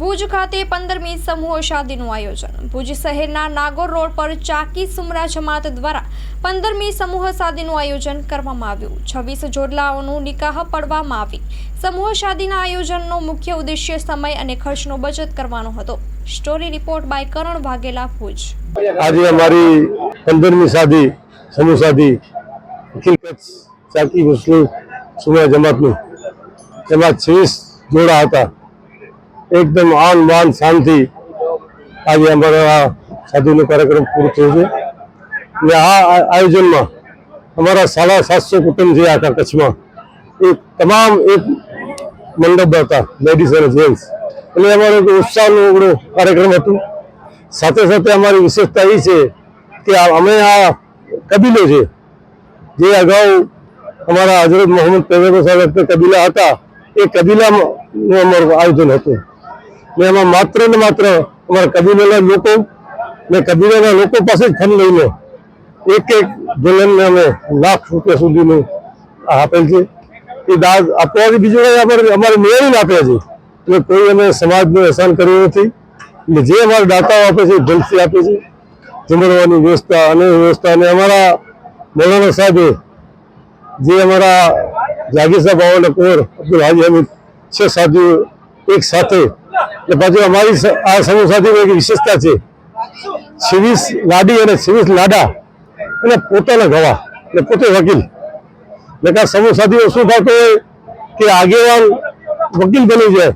ભુજ ખાતે પંદરમી સમૂહ શાદીનું આયોજન. ભુજ શહેરના નાગોર રોડ પર ચાકી સુમરા જમાત દ્વારા પંદરમી સમૂહ શાદીનું આયોજન કરવામાં આવ્યું. છવ્વીસ જોડલાઓનું નિકાહ પડવામાં આવી. સમૂહ શાદીના આયોજનનો મુખ્ય ઉદ્દેશ્ય સમય અને ખર્ચનો બચત કરવાનો હતો. Story report by Karan Vaghela, Bhuj. આજે અમારી પંદરમી શાદી સમૂહ શાદી ચાકી મુસ્લિમ સુમરા જમાતનું. એમાં છવ્વીસ જોડા હતા. એકદમ આન બાન શાંતિ આજે અમારો આ સાધુનો કાર્યક્રમ પૂરો થયો છે. અને આ આયોજનમાં અમારા સાડા સાતસો કુટુંબ છે આખા કચ્છમાં. એ તમામ એક મંડપ હતા લેડીઝ અને જેન્ટ્સ એટલે અમારો ઉત્સાહનો એવડો કાર્યક્રમ હતો. સાથે સાથે અમારી વિશેષતા એ છે કે અમે આ કબીલો છે, જે અગાઉ અમારા હજરત મોહમ્મદ પેગમ્બર સાહેબ કબીલા હતા, એ કબીલાનું અમારું આયોજન હતું. ને એમાં માત્ર ને માત્ર અમારા કબીલાના લોકો ને કબીલાના લોકો પાસે જ ફંડ લઈને એક એક દુલ્હનને અમે લાખ રૂપિયા સુધીનું આપેલ છે. એ દાદ આપવાથી બીજું કંઈ અમારે અમારે મેળવીને આપ્યા છે એટલે કોઈ અમે સમાજનું અહેસાન કર્યું નથી. ને જે અમારા દાતાઓ આપે છે ભલથી આપે છે. જમરવાની વ્યવસ્થા અને વ્યવસ્થા અને અમારા મૌલાના સાહેબે જે અમારા જાગીર સાહેબ બાવાના કોર, અબ્દુલ હાજી હમીદ, છે સાધુઓ એક સાથે એટલે પાછી અમારી આ સમૂહ એક વિશેષતા છે? શિરીષ લાડી અને શિરીષ લાડા અને પોતાના ગવાહ ને પોતે વકીલ. એટલે કે આ સમૂહ સાથીઓ શું થતું હોય કે આગેવાન વકીલ બની જાય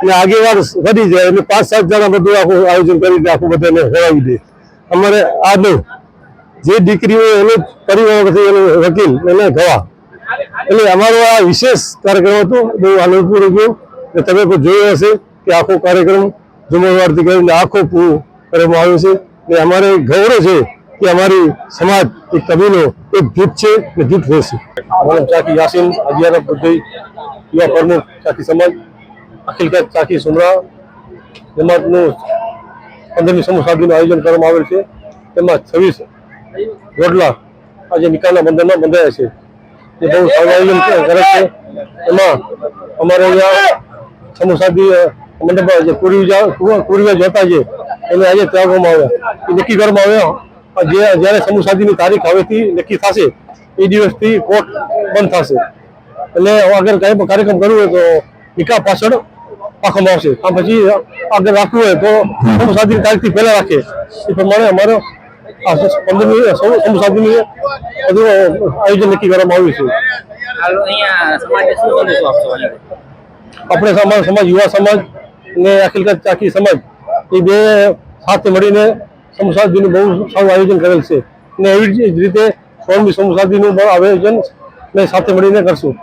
અને આગેવાન વધી જાય એટલે પાંચ સાત જણા બધું આખું આયોજન કરીને આખું બધાને હોવાવી દે. અમારે આ નહીં જે દીકરી હોય એને પરિવાર એનો વકીલ, એને ગવાહ. એટલે અમારો આ વિશેષ કાર્યક્રમ હતો, બહુ આનંદપૂર્વક ગયો અને તમે પણ જોયો હશે કે આખો કાર્યક્રમ જુમ્મેવારથી કરીને આખો પૂરો કરવામાં આવ્યો છે. એટલે અમારે ગૌરવ છે કે અમારી સમાજ એક કબીલો એક જૂથ છે અને જૂથ રહેશે. મારું ચાકી યાસીન અગિયાર બધી યુવા પ્રમુખ ચાકી સમાજ અખિલ કચ્છ ચાકી સુમરા જમાતનું પંદરમી સમૂહ શાદીનું આયોજન કરવામાં આવેલ છે. તેમાં છવ્વીસ રોડલા આજે નિકાલના બંદરમાં બંધાયા છે. એ બહુ સારું આયોજન કરે છે. એમાં અમારે અહીંયા સમૂહ અ, મંડપ જે પૂર્વજ જતા છે. એને આજે ત્યાગવામાં આવ્યા એ નક્કી કરવામાં આવ્યા જે જ્યારે સમૂહ શાદીની તારીખ હવેથી નક્કી થશે. એ દિવસથી કોર્ટ બંધ થશે. એટલે આગળ કંઈ પણ કાર્યક્રમ કરવો હોય તો નિકાહ પાછળ રાખવામાં આવશે. આ પછી આગળ રાખવું હોય તો સમૂહ શાદીની તારીખથી પહેલા રાખે. એ પ્રમાણે અમારો આ પંદરમી સમૂહ બધું આયોજન નક્કી કરવામાં આવ્યું છે? આપણે સમાજ સમાજ યુવા સમાજ ને કચ્છ ચાકી સમાજ, એ બે સાથે મળીને સમસાદીનું બહુ સારું આયોજન કરેલ છે. ને એવી જ રીતે સ્વામી સમસાદીનું પણ આયોજન ને સાથે મળીને કરશું.